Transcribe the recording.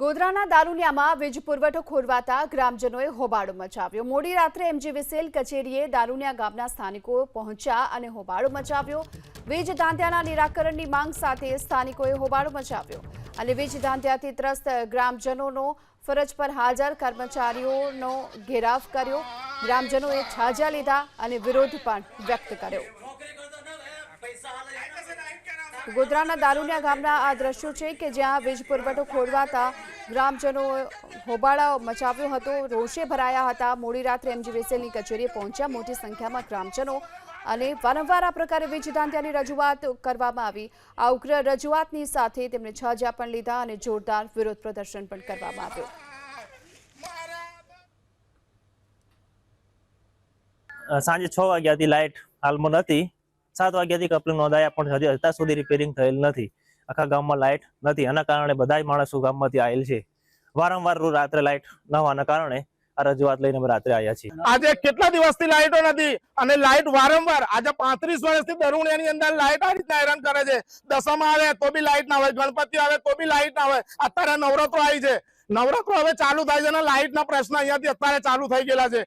ગોધરાના દારૂનિયામાં વીજ પુરવઠો ખોરવાતા ગ્રામજનોએ હોબાળો મચાવ્યો. મોડી રાત્રે એમજીવીસીએલ કચેરીએ દારૂનિયા ગામના સ્થાનિકો પહોંચ્યા અને હોબાળો મચાવ્યો. વીજ દાંત્યાના નિરાકરણની માંગ સાથે સ્થાનિકોએ હોબાળો મચાવ્યો અને વીજ દાંધ્યાથી ત્રસ્ત ગ્રામજનોનો ફરજ પર હાજર કર્મચારીઓનો ઘેરાવ કર્યો. ગ્રામજનોએ છાજા લીધા અને વિરોધ પણ વ્યક્ત કર્યો. ગોધરાના દારૂનિયા ગામના આ દ્રશ્યો છે કે જ્યાં વીજ પુરવઠો ખોરવાતા ગ્રામજનો હોબાળા મચાવ્યો હતો, રોષે ભરાયા હતા. મોડી રાત્રે એમજીવીસીએલની કચેરીએ પહોંચ્યા. મોટી સંખ્યામાં ગ્રામજનો અને વારંવાર આ પ્રકારે વીજ દાંત્યાની રજૂઆત કરવામાં આવી. આ ઉગ્ર રજૂઆતની સાથે તેમણે છજા પણ લીધા અને જોરદાર વિરોધ પ્રદર્શન પણ કરવામાં આવ્યું. સાંજે છ વાગ્યાથી લાઇટ હાલમાં નથી સાત વાગ્યાથી કપલિંગ નોંધાયા, પણ હજી અત્યાર સુધી રિપેરિંગ થયેલ નથી. આખા ગામમાં લાઇટ નથી. આના કારણે બધા માણસો ગામમાંથી આવેલ છે. વારંવાર રાત્રે લાઇટ ન હોવાના કારણે આ રજૂઆત લઈને રાત્રે આવ્યા છીએ. આજે કેટલા દિવસથી લાઇટો નથી અને લાઇટ વારંવાર, આજે પાંત્રીસ વર્ષથી દરુણિયાની અંદર લાઇટ આ રીતના હેરાન કરે છે. દશામાં આવે તો બી લાઇટ ના હોય, ગણપતિ આવે તો બી લાઇટ ના હોય. અત્યારે નવરાત્રો આવી છે. નવરાત્રો હવે ચાલુ થાય છે અને લાઇટ ના પ્રશ્ન અહીંયાથી અત્યારે ચાલુ થઈ ગયેલા છે.